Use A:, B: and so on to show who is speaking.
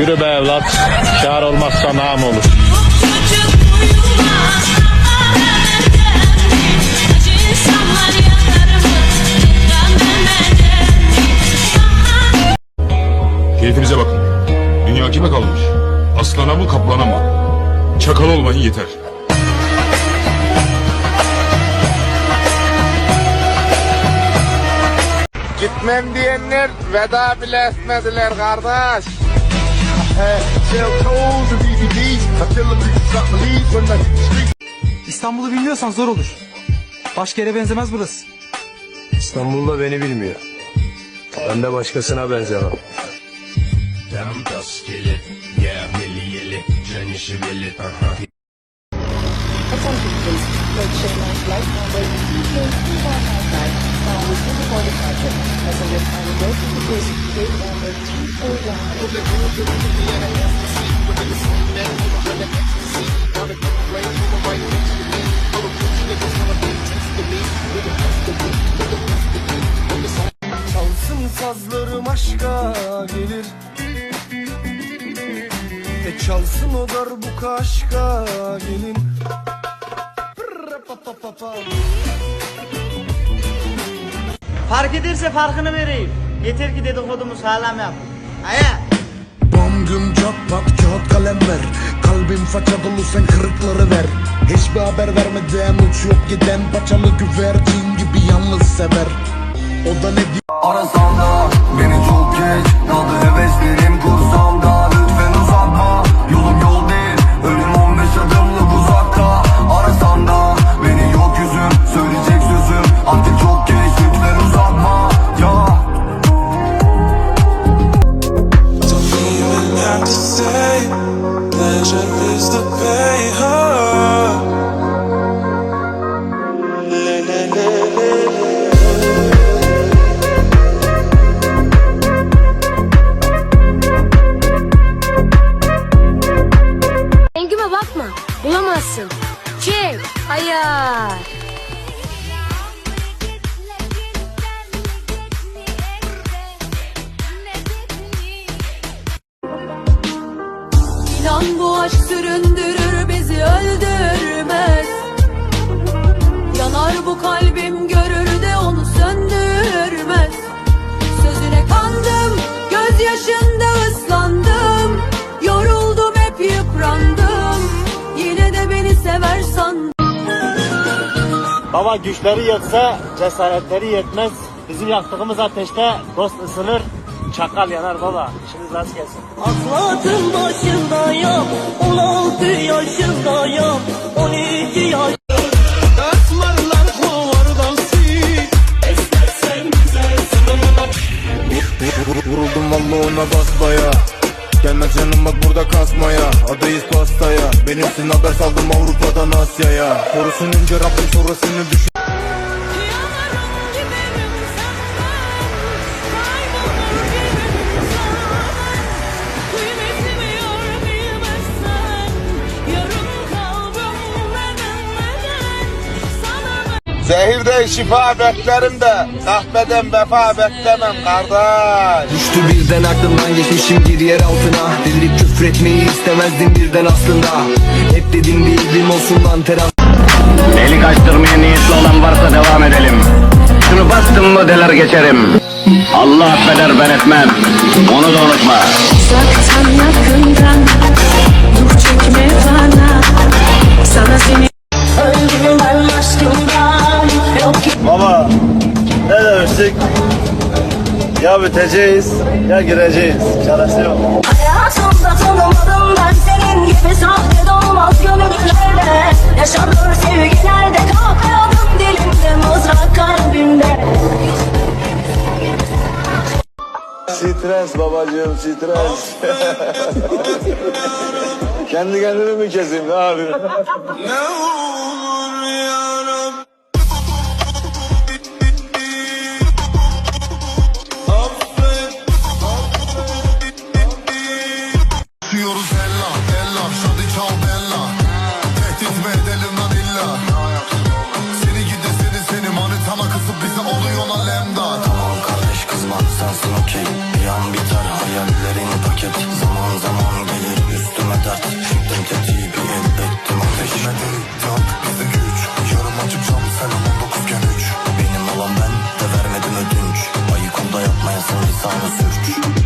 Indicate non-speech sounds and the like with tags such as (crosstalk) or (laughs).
A: Yürü be evlat. Kâr olmazsa nam olur.
B: Keyfinize bakın. Dünya kime kalmış? Aslana mı kaplana mı? Çakal olmayın yeter.
C: Gitmem diyenler veda bile etmediler kardeş.
D: İstanbul'u bilmiyorsan zor olur. Başka yere benzemez burası.
E: İstanbul'da beni bilmiyor. Ben de başkasına benzemem.
F: Çalsın sazlarım aşka gelir E çalsın o darbuka aşka gelin.
G: Fark ederse farkını vereyim. Yeter ki dedikodumuz sağlam yap. Aya.
F: Bom güm çatlat kağıt kalem ver Kalbim faça dolu sen kırıkları ver Hiçbir haber vermeden uç yok giden Paçalı güvercin gibi yalnız sever O da ne
H: Arasan da beni çok geç Kaldı
I: aşk süründürür bizi öldürmez. Yanar bu kalbim görür de onu söndürmez. Sözüne kandım gözyaşında ıslandım. Yoruldum hep yıprandım. Yine de beni sever sandım.
G: Baba güçleri yetse cesaretleri yetmez. Bizim yaktığımız ateşte dost ısınır. Çakal yanar baba. İşiniz rast gelsin.
J: Aklım başındayım 16 yaşındayım 12 yaş
F: Vuruldum valla ona basbaya Gelmez canım bak burada kasmaya. Adayız pastaya. Benimsin haber saldım Avrupa'dan Asya'ya. Korusun önce Rabbim sonrasını düşün
I: Sana
C: Zehir de şifa beklerim de kahveden vefa beklemem kardeş.
H: Düştü birden aklımdan geçmişim bir yer altına Delirip küfretmeyi istemezdim birden aslında Hep dedim bir ilgim olsun lan teras
A: Delik açtırmaya niyetli olan varsa devam edelim. Şunu bastım mı deler geçerim. Allah affeder ben etmem. Onu da unutma.
G: Demiştik? Ya biteceğiz ya gireceğiz. Çaresi yok.
J: Hayatımda tanımadım ben senin gibi sahte dolmaz gönüllerde Yaşanır sevgilerde kahve adım dilimde mızrak kalbimde
E: Stres babacığım stres. (laughs) Kendi kendimi mi keseyim ne yapayım?
K: Atatürk